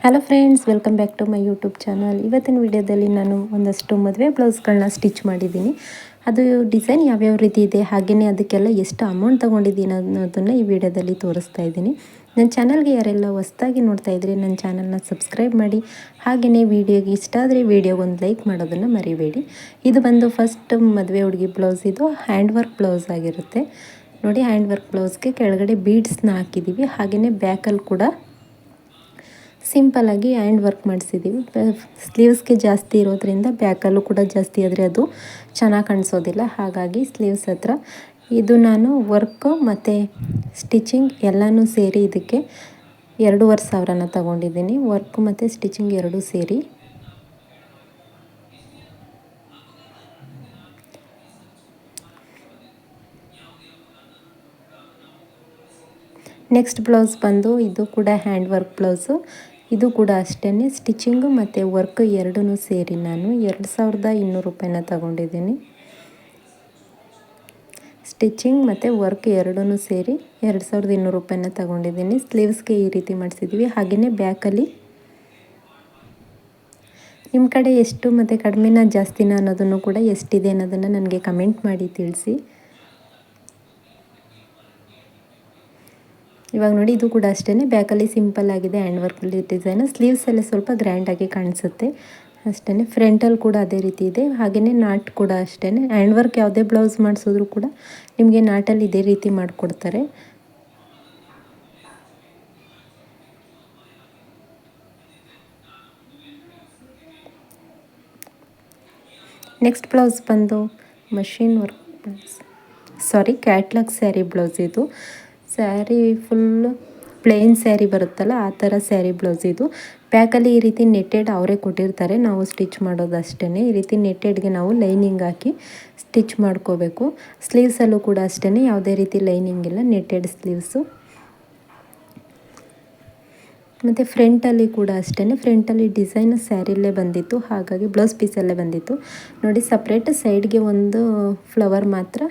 Hello friends welcome back to my YouTube channel ಇವತ್ತಿನ ವಿಡಿಯೋದಲ್ಲಿ ನಾನು ಒಂದಷ್ಟು ಮದುವೆ ಬ್ಲೌಸ್ಗಳನ್ನ ಸ್ಟಿಚ್ ಮಾಡಿದ್ದೀನಿ. ಅದು ಡಿಸೈನ್ ಯಾವ್ಯಾವ ರೀತಿ ಇದೆ ಹಾಗೆಯೇ ಅದಕ್ಕೆಲ್ಲ ಎಷ್ಟು ಅಮೌಂಟ್ ತೊಗೊಂಡಿದ್ದೀನಿ ಅನ್ನೋದನ್ನು ಈ ವಿಡಿಯೋದಲ್ಲಿ ತೋರಿಸ್ತಾ ಇದ್ದೀನಿ. ನನ್ನ ಚಾನಲ್ಗೆ ಯಾರೆಲ್ಲ ಹೊಸ್ದಾಗಿ ನೋಡ್ತಾ ಇದ್ರಿ ನನ್ನ ಚಾನಲ್ನ ಸಬ್ಸ್ಕ್ರೈಬ್ ಮಾಡಿ ಹಾಗೆಯೇ ವಿಡಿಯೋಗೆ ಇಷ್ಟ ಆದರೆ ವಿಡಿಯೋಗೆ ಒಂದು ಲೈಕ್ ಮಾಡೋದನ್ನು ಮರಿಬೇಡಿ. ಇದು ಬಂದು ಫಸ್ಟ್ ಮದುವೆ ಹುಡುಗಿ ಬ್ಲೌಸ್ ಇದು ಹ್ಯಾಂಡ್ ವರ್ಕ್ ಬ್ಲೌಸ್ ಆಗಿರುತ್ತೆ. ನೋಡಿ ಹ್ಯಾಂಡ್ ವರ್ಕ್ ಬ್ಲೌಸ್ಗೆ ಕೆಳಗಡೆ ಬೀಡ್ಸ್ನ ಹಾಕಿದ್ದೀವಿ ಹಾಗೆಯೇ ಬ್ಯಾಕಲ್ಲಿ ಕೂಡ ಸಿಂಪಲ್ಲಾಗಿ ಹ್ಯಾಂಡ್ ವರ್ಕ್ ಮಾಡಿಸಿದ್ದೀವಿ ಸ್ಲೀವ್ಸ್ಗೆ ಜಾಸ್ತಿ ಇರೋದ್ರಿಂದ ಬ್ಯಾಕಲ್ಲೂ ಕೂಡ ಜಾಸ್ತಿ ಆದರೆ ಅದು ಚೆನ್ನಾಗಿ ಕಾಣಿಸೋದಿಲ್ಲ. ಹಾಗಾಗಿ ಸ್ಲೀವ್ಸ್ ಹತ್ರ ಇದು ನಾನು ವರ್ಕು ಮತ್ತು ಸ್ಟಿಚಿಂಗ್ ಎಲ್ಲನೂ ಸೇರಿ ಇದಕ್ಕೆ ಎರಡೂವರೆ ಸಾವಿರನ ತಗೊಂಡಿದ್ದೀನಿ. ವರ್ಕು ಮತ್ತು ಸ್ಟಿಚಿಂಗ್ ಎರಡೂ ಸೇರಿ. ನೆಕ್ಸ್ಟ್ ಬ್ಲೌಸ್ ಬಂದು ಇದು ಕೂಡ ಹ್ಯಾಂಡ್ ವರ್ಕ್ ಬ್ಲೌಸು ಇದು ಕೂಡ ಅಷ್ಟೇ ಸ್ಟಿಚಿಂಗು ಮತ್ತು ವರ್ಕ್ ಎರಡೂ ಸೇರಿ ನಾನು ಎರಡು ಸಾವಿರದ ಇನ್ನೂರು ರೂಪಾಯಿನ ತಗೊಂಡಿದ್ದೀನಿ. ಸ್ಟಿಚಿಂಗ್ ಮತ್ತು ವರ್ಕ್ ಎರಡೂ ಸೇರಿ ಎರಡು ಸಾವಿರದ ಇನ್ನೂರು ರೂಪಾಯಿನ ತಗೊಂಡಿದ್ದೀನಿ. ಸ್ಲೀವ್ಸ್ಗೆ ಈ ರೀತಿ ಮಾಡಿಸಿದ್ದೀವಿ ಹಾಗೆಯೇ ಬ್ಯಾಕಲ್ಲಿ ನಿಮ್ಮ ಕಡೆ ಎಷ್ಟು ಮತ್ತು ಕಡಿಮೆನ ಜಾಸ್ತಿನ ಅನ್ನೋದನ್ನು ಕೂಡ ಎಷ್ಟಿದೆ ಅನ್ನೋದನ್ನು ನನಗೆ ಕಮೆಂಟ್ ಮಾಡಿ ತಿಳಿಸಿ. ಇವಾಗ ನೋಡಿ ಇದು ಕೂಡ ಅಷ್ಟೇ ಬ್ಯಾಕಲ್ಲಿ ಸಿಂಪಲ್ ಆಗಿದೆ ಹ್ಯಾಂಡ್ ವರ್ಕಲ್ಲಿ ಡಿಸೈನ್. ಎಲ್ಲ ಸ್ವಲ್ಪ ಗ್ರ್ಯಾಂಡಾಗಿ ಕಾಣಿಸುತ್ತೆ. ಅಷ್ಟೇ ಫ್ರಂಟಲ್ಲಿ ಕೂಡ ಅದೇ ರೀತಿ ಇದೆ. ಹಾಗೆಯೇ ನಾಟ್ ಕೂಡ ಅಷ್ಟೇ ಹ್ಯಾಂಡ್ ವರ್ಕ್ ಯಾವುದೇ ಬ್ಲೌಸ್ ಮಾಡಿಸಿದ್ರು ಕೂಡ ನಿಮಗೆ ನಾಟಲ್ಲಿ ಇದೇ ರೀತಿ ಮಾಡಿಕೊಡ್ತಾರೆ. ನೆಕ್ಸ್ಟ್ ಬ್ಲೌಸ್ ಬಂದು machine work blouse. Sari, catalogue sari blouse ಇದು. ಸ್ಯಾರಿ ಫುಲ್ಲು ಪ್ಲೇನ್ ಸ್ಯಾರಿ ಬರುತ್ತಲ್ಲ, ಆ ಥರ ಸ್ಯಾರಿ ಬ್ಲೌಸ್ ಇದು. ಪ್ಯಾಕಲ್ಲಿ ಈ ರೀತಿ ನೆಟ್ಟೆಡ್ ಅವರೇ ಕೊಟ್ಟಿರ್ತಾರೆ. ನಾವು ಸ್ಟಿಚ್ ಮಾಡೋದು ಅಷ್ಟೇ ಈ ರೀತಿ ನೆಟ್ಟೆಡ್ಗೆ ನಾವು ಲೈನಿಂಗ್ ಹಾಕಿ ಸ್ಟಿಚ್ ಮಾಡ್ಕೋಬೇಕು. ಸ್ಲೀವ್ಸಲ್ಲೂ ಕೂಡ ಅಷ್ಟೇ ಯಾವುದೇ ರೀತಿ ಲೈನಿಂಗ್ ಇಲ್ಲ. ನೆಟ್ಟೆಡ್ ಸ್ಲೀವ್ಸು ಮತ್ತು ಫ್ರಂಟಲ್ಲಿ ಕೂಡ ಅಷ್ಟೇ ಫ್ರಂಟಲ್ಲಿ ಡಿಸೈನ್ ಸ್ಯಾರಿಲ್ಲೇ ಬಂದಿತ್ತು. ಹಾಗಾಗಿ ಬ್ಲೌಸ್ ಪೀಸಲ್ಲೇ ಬಂದಿತ್ತು. ನೋಡಿ ಸಪ್ರೇಟ್ ಸೈಡ್ಗೆ ಒಂದು ಫ್ಲವರ್ ಮಾತ್ರ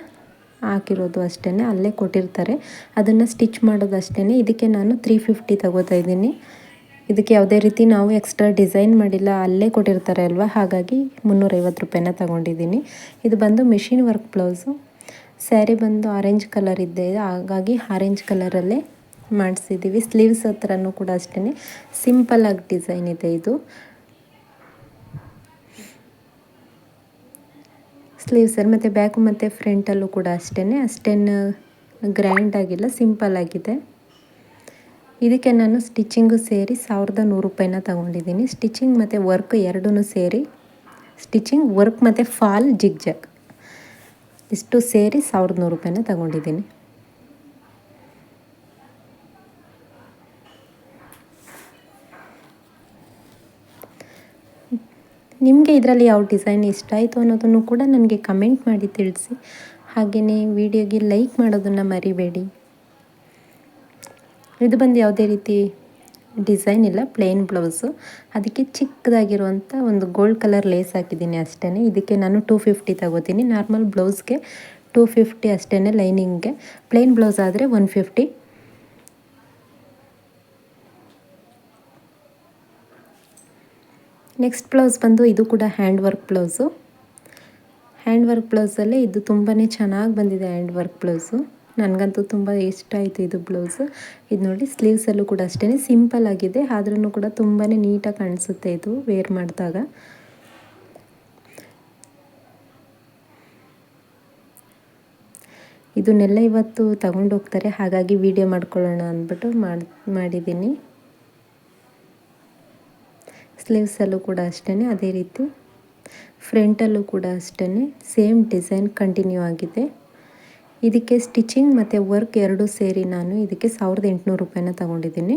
ಹಾಕಿರೋದು ಅಷ್ಟೇ ಅಲ್ಲೇ ಕೊಟ್ಟಿರ್ತಾರೆ. ಅದನ್ನು ಸ್ಟಿಚ್ ಮಾಡೋದು ಅಷ್ಟೇ ಇದಕ್ಕೆ ನಾನು ತ್ರೀ ಫಿಫ್ಟಿ ತಗೋತಾ ಇದ್ದೀನಿ. ಇದಕ್ಕೆ ಯಾವುದೇ ರೀತಿ ನಾವು ಎಕ್ಸ್ಟ್ರಾ ಡಿಸೈನ್ ಮಾಡಿಲ್ಲ, ಅಲ್ಲೇ ಕೊಟ್ಟಿರ್ತಾರೆ ಅಲ್ವಾ? ಹಾಗಾಗಿ ಮುನ್ನೂರೈವತ್ತು ರೂಪಾಯಿನ ತಗೊಂಡಿದ್ದೀನಿ. ಇದು ಬಂದು ಮಿಷಿನ್ ವರ್ಕ್ ಬ್ಲೌಸು ಸ್ಯಾರಿ ಬಂದು ಆರೆಂಜ್ ಕಲರ್ ಇದೆ. ಹಾಗಾಗಿ ಆರೆಂಜ್ ಕಲರಲ್ಲೇ ಮಾಡಿಸಿದ್ದೀವಿ ಸ್ಲೀವ್ಸ್ ಹತ್ರನೂ ಕೂಡ ಅಷ್ಟೇ ಸಿಂಪಲ್ಲಾಗಿ ಡಿಸೈನ್ ಇದೆ ಇದು. ಸ್ಲೀವ್ಸಲ್ಲಿ ಮತ್ತು ಬ್ಯಾಕು ಮತ್ತು ಫ್ರಂಟಲ್ಲೂ ಕೂಡ ಅಷ್ಟೇ ಅಷ್ಟೇನು ಗ್ರ್ಯಾಂಡ್ ಆಗಿಲ್ಲ ಸಿಂಪಲ್ ಆಗಿದೆ. ಇದಕ್ಕೆ ನಾನು ಸ್ಟಿಚಿಂಗು ಸೇರಿ ಸಾವಿರದ ನೂರು ರೂಪಾಯಿನ ತಗೊಂಡಿದ್ದೀನಿ. ಸ್ಟಿಚಿಂಗ್ ಮತ್ತು ವರ್ಕ್ ಎರಡೂ ಸೇರಿ ಸ್ಟಿಚಿಂಗ್ ವರ್ಕ್ ಮತ್ತು ಫಾಲ್ ಜಿಗ್ ಜಗ್ ಇಷ್ಟು ಸೇರಿ ಸಾವಿರದ ನೂರು ರೂಪಾಯಿನ ತಗೊಂಡಿದ್ದೀನಿ. ನಿಮಗೆ ಇದರಲ್ಲಿ ಯಾವ ಡಿಸೈನ್ ಇಷ್ಟ ಆಯಿತು ಅನ್ನೋದನ್ನು ಕೂಡ ನನಗೆ ಕಮೆಂಟ್ ಮಾಡಿ ತಿಳಿಸಿ. ಹಾಗೆಯೇ ವಿಡಿಯೋಗೆ ಲೈಕ್ ಮಾಡೋದನ್ನು ಮರಿಬೇಡಿ. ಇದು ಬಂದು ಯಾವುದೇ ರೀತಿ ಡಿಸೈನ್ ಇಲ್ಲ, ಪ್ಲೇನ್ ಬ್ಲೌಸು. ಅದಕ್ಕೆ ಚಿಕ್ಕದಾಗಿರುವಂಥ ಒಂದು ಗೋಲ್ಡ್ ಕಲರ್ ಲೇಸ್ ಹಾಕಿದ್ದೀನಿ ಅಷ್ಟೇ ಇದಕ್ಕೆ ನಾನು ಟೂ ಫಿಫ್ಟಿ ತಗೋತೀನಿ. ನಾರ್ಮಲ್ ಬ್ಲೌಸ್ಗೆ ಟೂ ಫಿಫ್ಟಿ ಅಷ್ಟೇ ಲೈನಿಂಗ್ಗೆ. ಪ್ಲೇನ್ ಬ್ಲೌಸ್ ಆದರೆ ಒನ್ ಫಿಫ್ಟಿ ನೆಕ್ಸ್ಟ್ ಬ್ಲೌಸ್ ಬಂದು ಇದು ಕೂಡ hand work blouse hand work ಬ್ಲೌಸಲ್ಲೇ ಇದು ತುಂಬಾ ಚೆನ್ನಾಗಿ ಬಂದಿದೆ ಹ್ಯಾಂಡ್ ವರ್ಕ್ ಬ್ಲೌಸು ನನಗಂತೂ ತುಂಬ ಇಷ್ಟ ಆಯಿತು ಇದು ಬ್ಲೌಸು ಇದು ನೋಡಿ ಸ್ಲೀವ್ಸಲ್ಲೂ ಕೂಡ ಅಷ್ಟೇ ಸಿಂಪಲ್ ಆಗಿದೆ. ಆದ್ರೂ ಕೂಡ ತುಂಬಾ ನೀಟಾಗಿ ಕಾಣಿಸುತ್ತೆ ಇದು ವೇರ್ ಮಾಡಿದಾಗ. ಇದನ್ನೆಲ್ಲ ಇವತ್ತು ತಗೊಂಡೋಗ್ತಾರೆ. ಹಾಗಾಗಿ ವಿಡಿಯೋ ಮಾಡ್ಕೊಳ್ಳೋಣ ಅಂದ್ಬಿಟ್ಟು ಮಾಡಿ ಮಾಡಿದ್ದೀನಿ ಸ್ಲೀವ್ಸಲ್ಲೂ ಕೂಡ ಅಷ್ಟೇ ಅದೇ ರೀತಿ ಫ್ರಂಟಲ್ಲೂ ಕೂಡ ಅಷ್ಟೇ ಸೇಮ್ ಡಿಸೈನ್ ಕಂಟಿನ್ಯೂ ಆಗಿದೆ. ಇದಕ್ಕೆ ಸ್ಟಿಚಿಂಗ್ ಮತ್ತು ವರ್ಕ್ ಎರಡೂ ಸೇರಿ ನಾನು ಇದಕ್ಕೆ ಸಾವಿರದ ಎಂಟುನೂರು ರೂಪಾಯಿನ ತಗೊಂಡಿದ್ದೀನಿ.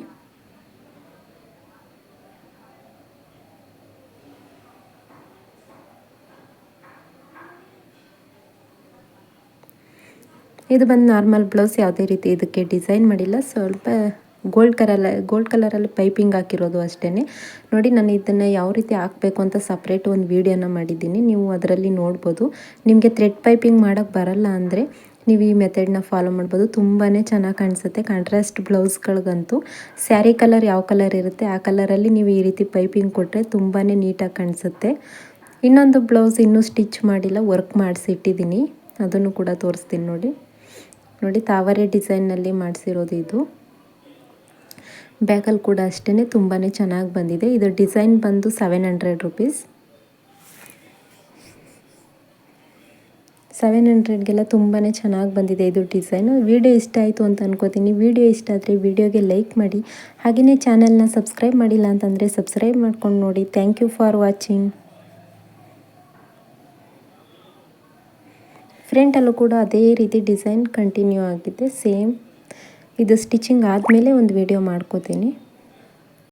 ಇದು ಬಂದು ನಾರ್ಮಲ್ ಬ್ಲೌಸ್ ಯಾವುದೇ ರೀತಿ ಇದಕ್ಕೆ ಡಿಸೈನ್ ಮಾಡಿಲ್ಲ, ಸ್ವಲ್ಪ ಗೋಲ್ಡ್ ಕಲರ್ ಗೋಲ್ಡ್ ಕಲರಲ್ಲಿ ಪೈಪಿಂಗ್ ಹಾಕಿರೋದು ಅಷ್ಟೇ ನೋಡಿ, ನಾನು ಇದನ್ನು ಯಾವ ರೀತಿ ಹಾಕಬೇಕು ಅಂತ ಸಪ್ರೇಟ್ ಒಂದು ವೀಡಿಯೋನ ಮಾಡಿದ್ದೀನಿ. ನೀವು ಅದರಲ್ಲಿ ನೋಡ್ಬೋದು. ನಿಮಗೆ ಥ್ರೆಡ್ ಪೈಪಿಂಗ್ ಮಾಡೋಕ್ಕೆ ಬರಲ್ಲ ಅಂದರೆ ನೀವು ಈ ಮೆಥಡ್ನ ಫಾಲೋ ಮಾಡ್ಬೋದು. ತುಂಬಾ ಚೆನ್ನಾಗಿ ಕಾಣಿಸುತ್ತೆ. ಕಾಂಟ್ರಾಸ್ಟ್ ಬ್ಲೌಸ್ಗಳಿಗಂತೂ ಸ್ಯಾರಿ ಕಲರ್ ಯಾವ ಕಲರ್ ಇರುತ್ತೆ, ಆ ಕಲರಲ್ಲಿ ನೀವು ಈ ರೀತಿ ಪೈಪಿಂಗ್ ಕೊಟ್ಟರೆ ತುಂಬಾ ನೀಟಾಗಿ ಕಾಣಿಸುತ್ತೆ. ಇನ್ನೊಂದು ಬ್ಲೌಸ್ ಇನ್ನೂ ಸ್ಟಿಚ್ ಮಾಡಿಲ್ಲ ವರ್ಕ್ ಮಾಡಿಸಿಟ್ಟಿದ್ದೀನಿ. ಅದನ್ನು ಕೂಡ ತೋರಿಸ್ತೀನಿ ನೋಡಿ. ನೋಡಿ, ತಾವರೆ ಡಿಸೈನ್ನಲ್ಲಿ ಮಾಡಿಸಿರೋದು ಇದು. ಬ್ಯಾಗಲ್ಲಿ ಕೂಡ ಅಷ್ಟೇ ತುಂಬಾ ಚೆನ್ನಾಗಿ ಬಂದಿದೆ. ಇದು ಡಿಸೈನ್ ಬಂದು ಸೆವೆನ್ ಹಂಡ್ರೆಡ್ ರುಪೀಸ್ ಸೆವೆನ್ ಹಂಡ್ರೆಡ್ಗೆಲ್ಲ ತುಂಬಾ ಚೆನ್ನಾಗಿ ಬಂದಿದೆ ಇದು ಡಿಸೈನು. ವಿಡಿಯೋ ಇಷ್ಟ ಆಯಿತು ಅಂತ ಅನ್ಕೋತೀನಿ. ವಿಡಿಯೋ ಇಷ್ಟ ಆದರೆ ವಿಡಿಯೋಗೆ ಲೈಕ್ ಮಾಡಿ. ಹಾಗೆಯೇ ಚಾನಲ್ನ ಸಬ್ಸ್ಕ್ರೈಬ್ ಮಾಡಿಲ್ಲ ಅಂತಂದರೆ ಸಬ್ಸ್ಕ್ರೈಬ್ ಮಾಡ್ಕೊಂಡು ನೋಡಿ. ಥ್ಯಾಂಕ್ ಯು ಫಾರ್ ವಾಚಿಂಗ್ ಫ್ರೆಂಟಲ್ಲೂ ಕೂಡ ಅದೇ ರೀತಿ ಡಿಸೈನ್ ಕಂಟಿನ್ಯೂ ಆಗಿದೆ. ಸೇಮ್ ಇದು ಸ್ಟಿಚಿಂಗ್ ಆದಮೇಲೆ ಒಂದು ವಿಡಿಯೋ ಮಾಡ್ಕೋತೀನಿ.